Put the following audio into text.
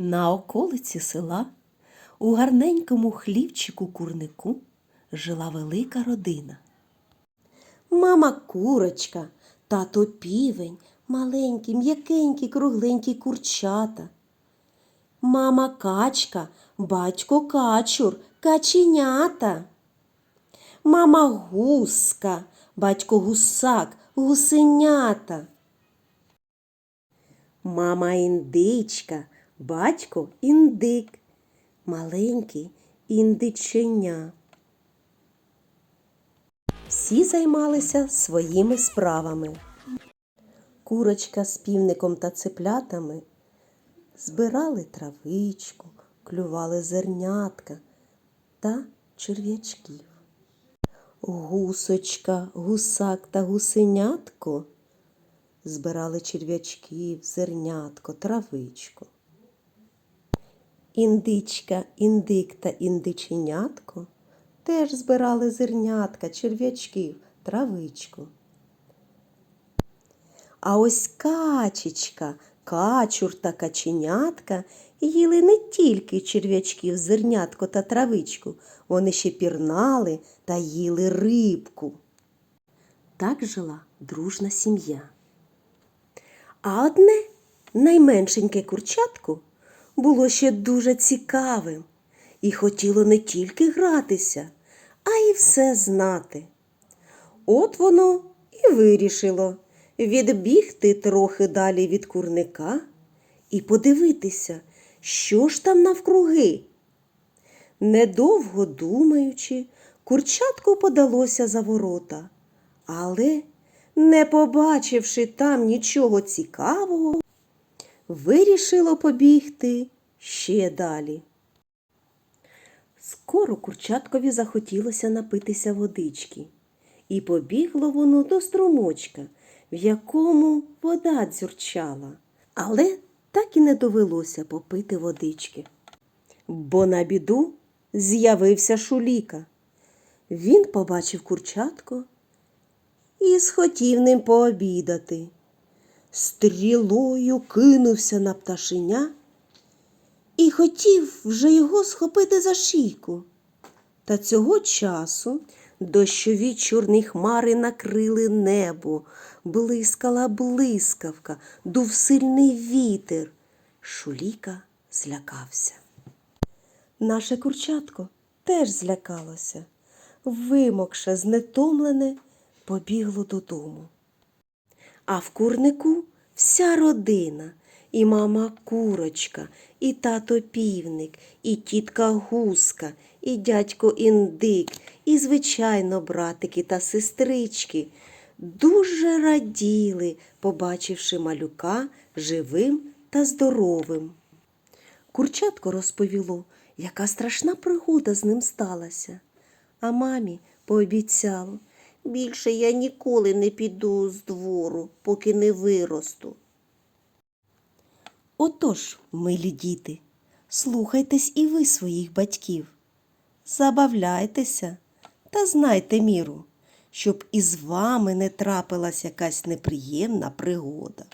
На околиці села у гарненькому хлівчику курнику жила велика родина. Мама курочка, тато півень, маленькі, м'якенькі, кругленькі курчата. Мама качка, батько качур, каченята. Мама гуска, батько гусак, гусенята. Мама індичка, батько індик, маленький індиченя. Всі займалися своїми справами. Курочка з півником та цеплятами збирали травичку, клювали зернятка та черв'ячків. Гусочка, гусак та гусенятко збирали черв'ячків, зернятко, травичку. Індичка, індик та індиченятко теж збирали зернятка, черв'ячків, травичку. А ось качечка, качур та каченятка їли не тільки черв'ячків, зернятко та травичку, вони ще пірнали та їли рибку. Так жила дружна сім'я. А одне найменшеньке курчатко було ще дуже цікавим і хотіло не тільки гратися, а й все знати. От воно і вирішило відбігти трохи далі від курника і подивитися, що ж там навкруги. Недовго думаючи, курчатку подалося за ворота, але, не побачивши там нічого цікавого, вирішило побігти ще далі. Скоро курчаткові захотілося напитися водички, і побігло воно до струмочка, в якому вода дзюрчала, але так і не довелося попити водички. Бо на біду з'явився шуліка. Він побачив курчатко і схотів ним пообідати. Стрілою кинувся на пташеня і хотів вже його схопити за шийку. Та цього часу дощові чорні хмари накрили небо, блискала блискавка, дув сильний вітер. Шуліка злякався. Наше курчатко теж злякалося, вимокше, знетомлене, побігло додому. А в курнику вся родина, і мама курочка, і тато півник, і тітка гуска, і дядько індик, і, звичайно, братики та сестрички дуже раділи, побачивши малюка живим та здоровим. Курчатко розповіло, яка страшна пригода з ним сталася. А мамі пообіцяло, більше я ніколи не піду з двору, поки не виросту. Отож, милі діти, слухайтесь і ви своїх батьків, забавляйтеся та знайте міру, щоб із вами не трапилась якась неприємна пригода.